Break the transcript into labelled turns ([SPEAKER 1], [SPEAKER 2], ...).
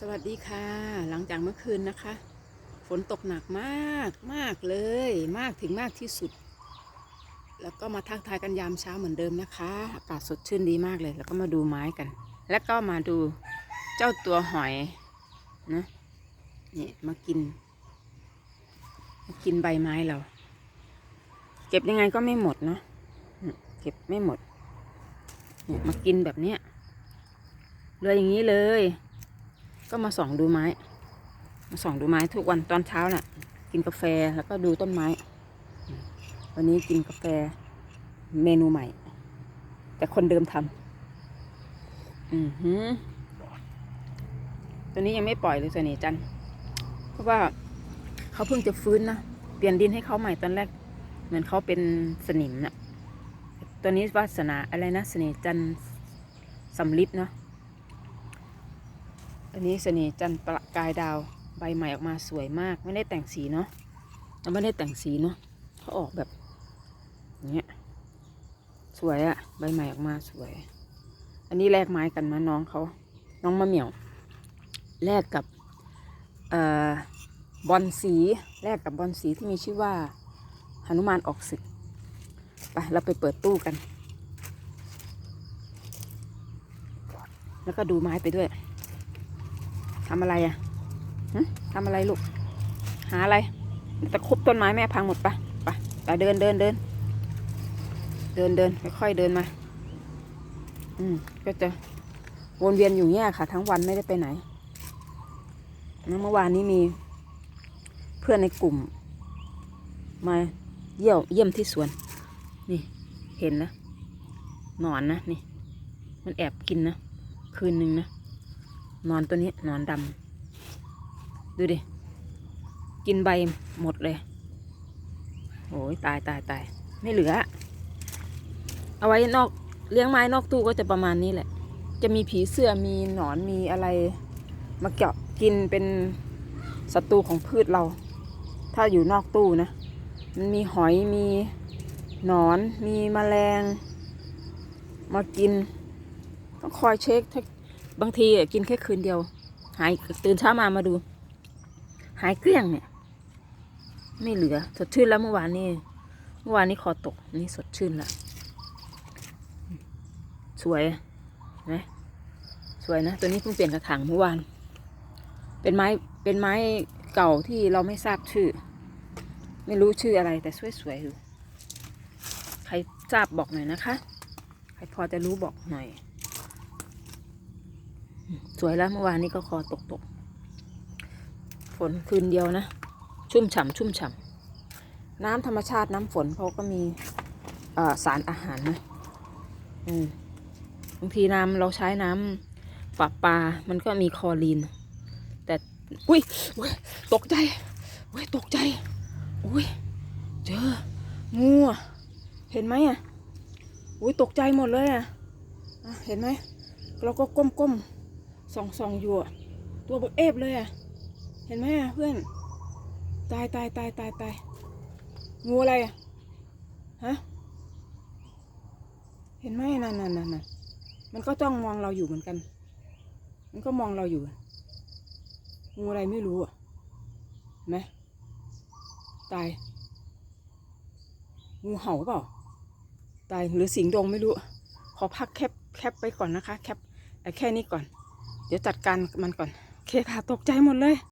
[SPEAKER 1] สวัสดีค่ะ หลังจากเมื่อคืนนะคะ ฝนตกหนักมากมากเลย มากถึงมากที่สุด แล้วก็มาทักทายกันยามเช้าเหมือนเดิมนะคะ อากาศสดชื่นดีมากเลย แล้วก็มาดูไม้กัน แล้วก็มาดูเจ้าตัวหอยนะนี่มากิน มากินใบไม้เรา เก็บยังไงก็ไม่หมดเนาะเก็บไม่หมดเนี่ยมากินแบบเนี้ยเลยอย่างนี้เลย ก็มาส่องดูไม้ มาส่องดูไม้ทุกวันตอนเช้าน่ะ กินกาแฟแล้วก็ดูต้นไม้ วันนี้กินกาแฟเมนูใหม่ แต่คนเดิมทำอือหือตัวนี้ยังไม่ปล่อยเลยเสนจันเพราะว่าเขาเพิ่งจะฟื้นนะเปลี่ยนดินให้เขาใหม่ตอนแรก เหมือนเขาเป็นสนิมน่ะตัวนี้วาสนาอะไรนะเสน่ห์จันสำลิดเนาะ อันนี้เสน่ห์จันประกายดาวใบใหม่ออกมาสวยมาก ไม่ได้แต่งสีเนาะไม่ได้แต่งสีเนาะเขาออกแบบอย่างเงี้ยสวยอะใบใหม่ออกมาสวย อันนี้แลกไม้กันนะน้องเขาน้องมะเหมี่ยวแลกกับเอ่อบอลสีแลกกับบอลสีที่มีชื่อว่าหนุมานออกศึกไปเราไปเปิดตู้กัน แล้วก็ดูไม้ไปด้วย ทำอะไรอะ่ะทำอะไรลูก หาอะไรตะคุบต้นไม้แม่พังหมดปะไปไปเดินเดินเดิน เดินเดินค่อยๆเดินมา อืม ก็จะวนเวียนอยู่เงี้ยค่ะ ทั้งวันไม่ได้ไปไหน เมื่อวานนี้มี เพื่อนในกลุ่ม มาเยี่ยวเยี่ยมที่สวน นี่ เห็นนะ หนอนนะ นี่ มันแอบกินนะ คืนหนึ่งนะ นอนตัวนี้นอนดำดูดิ กินใบหมดเลยโอ้ยตายตายตายไม่เหลือ เอาไว้นอกเลี้ยงไม้นอกตู้ก็จะประมาณนี้แหละ จะมีผีเสื้อมีหนอนมีอะไรมาเกาะกินเป็นศัตรูของพืชเรา ถ้าอยู่นอกตู้นะ มันมีหอยมีหนอนมีแมลง มากิน ต้องคอยเช็คถ้า บางทีกินแค่คืนเดียว หายตื่นเช้ามามาดู หายเกลี้ยงเนี่ย ไม่เหลือ สดชื่นแล้วเมื่อวานนี้เมื่อวานนี้คอตกนี่สดชื่นละสวยนะสวยนะ ตัวนี้เพิ่งเปลี่ยนกระถางเมื่อวาน เป็นไม้เป็นไม้เก่าที่เราไม่ทราบชื่อ ไม่รู้ชื่ออะไรแต่สวยๆอยู่ใครทราบบอกหน่อยนะคะ ใครพอจะรู้บอกหน่อย สวยแล้วเมื่อวานนี้ก็คอตกตกฝนคืนเดียวนะ ชุ่มฉ่ำชุ่มฉ่ำน้ำธรรมชาติน้ำฝนเขาก็มีสารอาหารนะบางทีน้ำเราใช้น้ำปลาปลา มันก็มีคอรีน แต่ อุ้ยอุ้ยตกใจอุ้ยตกใจ อุ้ยเจองูเห็นไหมอะอุ้ยตกใจหมดเลยอะอะเห็นไหม เราก็ก้มๆ ส่องส่องอยู่ตัวบักเอฟเลยอะ เห็นไหมอะเพื่อน ตายตายตายตายตายงูอะไรอะ ฮะ เห็นไหมนั่นนั่นนั่นนั่นมันก็จ้องมองเราอยู่เหมือนกัน มันก็มองเราอยู่ งูอะไรไม่รู้อะเห็นไหมตาย งูเห่าเปล่า ตายหรือสิงดงไม่รู้ ขอพักแคปแคปไปก่อนนะคะ แคปแค่นี้ก่อน เดี๋ยวจัดการมันก่อน เคค่ะตกใจหมดเลย